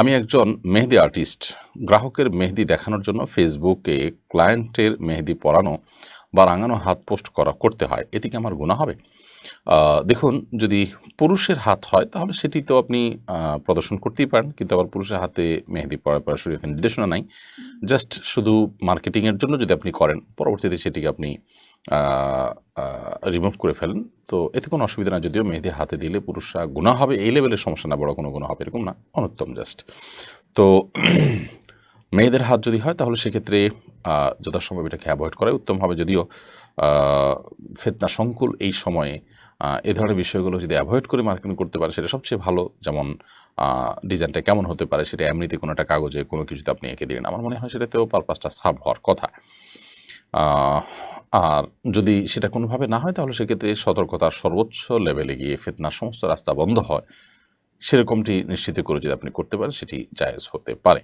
আমি একজন মেহেদি আর্টিস্ট। গ্রাহকের মেহেদি দেখানোর জন্য ফেসবুকে ক্লায়েন্টের মেহেদি পরানো বা রাঙানো হাত পোস্ট করা করতে হয়। এতে কি আমার গুণা হবে? দেখুন, যদি পুরুষের হাত হয়, তাহলে সেটি তো আপনি প্রদর্শন করতেই পারেন। কিন্তু আবার পুরুষের হাতে মেহেদি পরা শরীয়তের নির্দেশনা নাই। জাস্ট শুধু মার্কেটিংয়ের জন্য যদি আপনি করেন, পরবর্তীতে সেটিকে আপনি রিমুভ করে ফেলেন। তো এতে কোনো অসুবিধা না, যদিও মেহেদি হাতে দিলে পুরুষরা গুণা হবে, এই লেভেলের সমস্যা না, বড় কোনো গুণা হবে এরকম না, অনুত্তম জাস্ট তো মেয়েদের হাত যদি হয়, তাহলে সেক্ষেত্রে যথাসম্ভব এটাকে অ্যাভয়েড করাই উত্তম হবে। যদিও ফেতনা সংকুল এই সময়ে এ ধরনের বিষয়গুলো যদি অ্যাভয়েড করে মার্কেটিং করতে পারে, সেটা সবচেয়ে ভালো। যেমন ডিজাইনটা কেমন হতে পারে, সেটা এমনিতে কোনো একটা কাগজে কোনো কিছুতে আপনি এঁকে দিলেন। আমার মনে হয় সেটাতেও পারপাসটা সাব হওয়ার কথা। আর যদি সেটা কোনোভাবে না হয়, তাহলে সেক্ষেত্রে সতর্কতার সর্বোচ্চ লেভেলে গিয়ে ফেতনার সমস্ত রাস্তা বন্ধ হয়। সেরকমটি নিশ্চিত করে যদি আপনি করতে পারেন, সেটি জায়েজ হতে পারে।